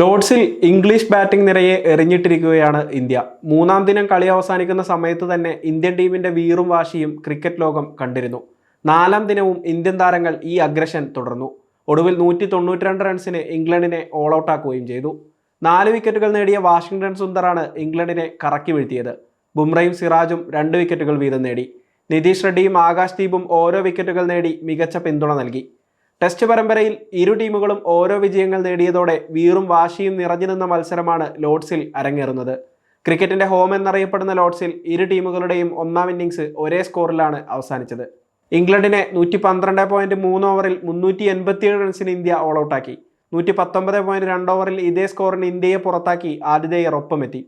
ലോർഡ്സിൽ English batting നിരയെ എറിഞ്ഞിട്ടിരിക്കുകയാണ് India. മൂന്നാം ദിനം കളി അവസാനിക്കുന്ന സമയത്ത് തന്നെ ഇന്ത്യൻ ടീമിന്റെ വീറും വാശിയും ക്രിക്കറ്റ് ലോകം കണ്ടിരുന്നു. നാലാം ദിനവും ഇന്ത്യൻ താരങ്ങൾ ഈ അഗ്രഷൻ തുടർന്നു. ഒടുവിൽ നൂറ്റി തൊണ്ണൂറ്റിരണ്ട് റൺസിന് ഇംഗ്ലണ്ടിനെ ഓൾ ഔട്ട് ആക്കുകയും ചെയ്തു. നാല് വിക്കറ്റുകൾ നേടിയ വാഷിംഗ്ടൺ സുന്ദറാണ് ഇംഗ്ലണ്ടിനെ കറക്കി വീഴ്ത്തിയത്. ബുംറയും സിറാജും രണ്ട് വിക്കറ്റുകൾ വീതം നേടി. നിതീഷ് റെഡ്ഡിയും ആകാശ് ദീപും ഓരോ വിക്കറ്റുകൾ നേടി മികച്ച പിന്തുണ നൽകി. ടെസ്റ്റ് പരമ്പരയിൽ ഇരു ടീമുകളും ഓരോ വിജയങ്ങൾ നേടിയതോടെ വീറും വാശിയും നിറഞ്ഞു നിന്ന മത്സരമാണ് ലോഡ്സിൽ അരങ്ങേറുന്നത്. ക്രിക്കറ്റിന്റെ ഹോം എന്നറിയപ്പെടുന്ന ലോഡ്സിൽ ഇരു ടീമുകളുടെയും ഒന്നാം ഇന്നിംഗ്സ് ഒരേ സ്കോറിലാണ് അവസാനിച്ചത്. ഇംഗ്ലണ്ടിനെ നൂറ്റി പന്ത്രണ്ട് പോയിന്റ് മൂന്ന് ഓവറിൽ മുന്നൂറ്റി എൺപത്തിയേഴ് റൺസിന് ഇന്ത്യ ഓൾ ഔട്ടാക്കി നൂറ്റി പത്തൊമ്പത് പോയിന്റ് രണ്ട് ഓവറിൽ ഇതേ സ്കോറിന് ഇന്ത്യയെ പുറത്താക്കി ആതിഥേയർ ഒപ്പമെത്തി.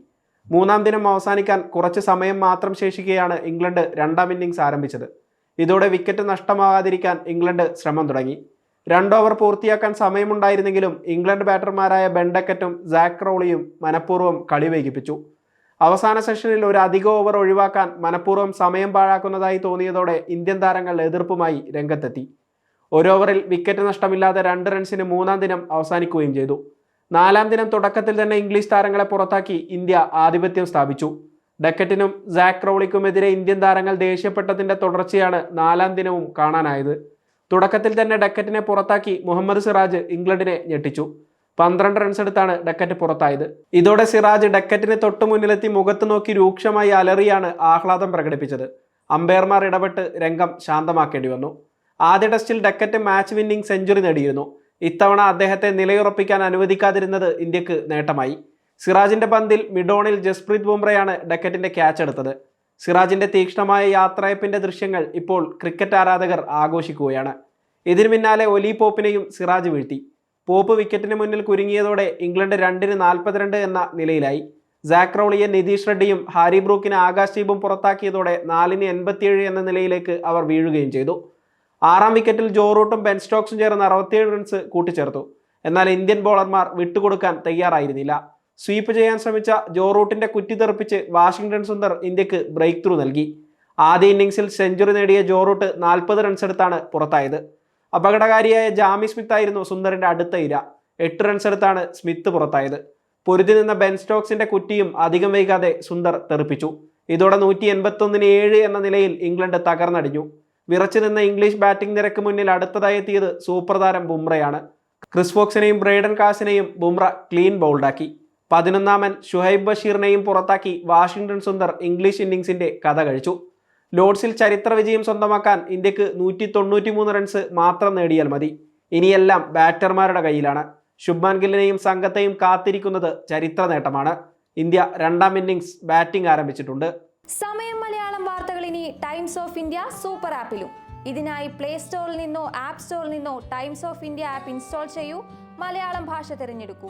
മൂന്നാം ദിനം അവസാനിക്കാൻ കുറച്ച് സമയം മാത്രം ശേഷിക്കെയാണ് ഇംഗ്ലണ്ട് രണ്ടാം ഇന്നിംഗ്സ് ആരംഭിച്ചത്. ഇതോടെ വിക്കറ്റ് നഷ്ടമാകാതിരിക്കാൻ ഇംഗ്ലണ്ട് ശ്രമം തുടങ്ങി. രണ്ട് ഓവർ പൂർത്തിയാക്കാൻ സമയമുണ്ടായിരുന്നെങ്കിലും ഇംഗ്ലണ്ട് ബാറ്റർമാരായ ബെൻഡക്കറ്റും സാക് റോളിയും മനഃപൂർവം കളി വൈകിപ്പിച്ചു. അവസാന സെഷനിൽ ഒരു അധിക ഓവർ ഒഴിവാക്കാൻ മനഃപൂർവം സമയം പാഴാക്കുന്നതായി തോന്നിയതോടെ ഇന്ത്യൻ താരങ്ങൾ എതിർപ്പുമായി രംഗത്തെത്തി. ഒരു ഓവറിൽ വിക്കറ്റ് നഷ്ടമില്ലാതെ രണ്ട് റൺസിന് മൂന്നാം ദിനം അവസാനിക്കുകയും ചെയ്തു. നാലാം ദിനം തുടക്കത്തിൽ തന്നെ ഇംഗ്ലീഷ് താരങ്ങളെ പുറത്താക്കി ഇന്ത്യ ആധിപത്യം സ്ഥാപിച്ചു. ഡക്കറ്റിനും സാക് റോളിക്കുമെതിരെ ഇന്ത്യൻ താരങ്ങൾ ദേഷ്യപ്പെട്ടതിന്റെ തുടർച്ചയാണ് നാലാം ദിനവും കാണാനായത്. തുടക്കത്തിൽ തന്നെ ഡക്കറ്റിനെ പുറത്താക്കി മുഹമ്മദ് സിറാജ് ഇംഗ്ലണ്ടിനെ ഞെട്ടിച്ചു. പന്ത്രണ്ട് റൺസ് എടുത്താണ് ഡക്കറ്റ് പുറത്തായത്. ഇതോടെ സിറാജ് ഡക്കറ്റിന് തൊട്ടു മുന്നിലെത്തി മുഖത്ത് നോക്കി രൂക്ഷമായി അലറിയാണ് ആഹ്ലാദം പ്രകടിപ്പിച്ചത്. അമ്പയർമാർ ഇടപെട്ട് രംഗം ശാന്തമാക്കേണ്ടി വന്നു. ആദ്യ ടെസ്റ്റിൽ ഡക്കറ്റ് മാച്ച് വിന്നിംഗ് സെഞ്ചുറി നേടിയിരുന്നു. ഇത്തവണ അദ്ദേഹത്തെ നിലയുറപ്പിക്കാൻ അനുവദിക്കാതിരുന്നത് ഇന്ത്യയ്ക്ക് നേട്ടമായി. സിറാജിന്റെ പന്തിൽ മിഡോണിൽ ജസ്പ്രീത് ബുംറയാണ് ഡക്കറ്റിന്റെ ക്യാച്ച് എടുത്തത്. സിറാജിന്റെ തീക്ഷ്ണമായ യാത്രയപ്പിന്റെ ദൃശ്യങ്ങൾ ഇപ്പോൾ ക്രിക്കറ്റ് ആരാധകർ ആഘോഷിക്കുകയാണ്. ഇതിനു പിന്നാലെ ഒലി പോപ്പിനെയും സിറാജ് വീഴ്ത്തി. പോപ്പ് വിക്കറ്റിന് മുന്നിൽ കുരുങ്ങിയതോടെ ഇംഗ്ലണ്ട് രണ്ടിന് നാൽപ്പത്തിരണ്ട് എന്ന നിലയിലായി. സാക് നിതീഷ് റെഡ്ഡിയും ഹാരി ബ്രൂക്കിനെ ആകാശ് ദീപും പുറത്താക്കിയതോടെ നാലിന് എൺപത്തിയേഴ് എന്ന നിലയിലേക്ക് അവർ വീഴുകയും ചെയ്തു. ആറാം വിക്കറ്റിൽ ജോറൂട്ടും ബെൻ സ്റ്റോക്സും ചേർന്ന് അറുപത്തിയേഴ് റൺസ് കൂട്ടിച്ചേർത്തു. എന്നാൽ ഇന്ത്യൻ ബോളർമാർ വിട്ടുകൊടുക്കാൻ തയ്യാറായിരുന്നില്ല. സ്വീപ്പ് ചെയ്യാൻ ശ്രമിച്ച ജോ റൂട്ടിന്റെ കുറ്റി തെറിപ്പിച്ച് വാഷിംഗ്ടൺ സുന്ദർ ഇന്ത്യയ്ക്ക് ബ്രേക്ക് ത്രൂ നൽകി. ആദ്യ ഇന്നിംഗ്സിൽ സെഞ്ചുറി നേടിയ ജോ റൂട്ട് നാൽപ്പത് റൺസ് എടുത്താണ് പുറത്തായത്. അപകടകാരിയായ ജാമി സ്മിത്ത് ആയിരുന്നു സുന്ദറിന്റെ അടുത്ത ഇര. എട്ട് റൺസ് എടുത്താണ് സ്മിത്ത് പുറത്തായത്. പൊരുതി നിന്ന ബെൻ സ്റ്റോക്സിന്റെ കുറ്റിയും അധികം വൈകാതെ സുന്ദർ തെറിപ്പിച്ചു. ഇതോടെ നൂറ്റി എൺപത്തൊന്നിന് ഏഴ് എന്ന നിലയിൽ ഇംഗ്ലണ്ട് തകർന്നടിഞ്ഞു. വിറച്ചു നിന്ന ഇംഗ്ലീഷ് ബാറ്റിംഗ് നിരക്ക് മുന്നിൽ അടുത്തതായി എത്തിയത് സൂപ്പർ താരം ബുംറയാണ്. ക്രിസ് ഫോക്സിനെയും ബ്രൈഡൻ കാസിനെയും ബുംറ ക്ലീൻ ബൗൾഡാക്കി. പതിനൊന്നാമൻ ഷുഹൈബ് ബഷീറിനെയും പുറത്താക്കി വാഷിംഗ്ടൺ സുന്ദർ ഇംഗ്ലീഷ് ഇന്നിംഗ്സിന്റെ കഥ കഴിച്ചു. ലോഡ്സിൽ ചരിത്ര വിജയം സ്വന്തമാക്കാൻ ഇന്ത്യയ്ക്ക് നൂറ്റി തൊണ്ണൂറ്റി മൂന്ന് റൺസ് മാത്രം നേടിയാൽ മതി. ഇനിയെല്ലാം ബാറ്റർമാരുടെ കയ്യിലാണ്. ശുഭ്മാൻ ഗില്ലിനെയും സംഘത്തെയും കാത്തിരിക്കുന്നത് ചരിത്ര നേട്ടമാണ്. ഇന്ത്യ രണ്ടാം ഇന്നിംഗ്സ് ബാറ്റിംഗ് ആരംഭിച്ചിട്ടുണ്ട്. സമയം മലയാളം വാർത്തകൾ ഇനി ടൈംസ് ഓഫ് ഇന്ത്യ സൂപ്പർ ആപ്പിലും ഇതിനായി പ്ലേ സ്റ്റോറിൽ നിന്നോ ആപ്പ് സ്റ്റോറിൽ നിന്നോ Times of India app install ചെയ്യൂ. മലയാളം ഭാഷ തിരഞ്ഞെടുക്കൂ.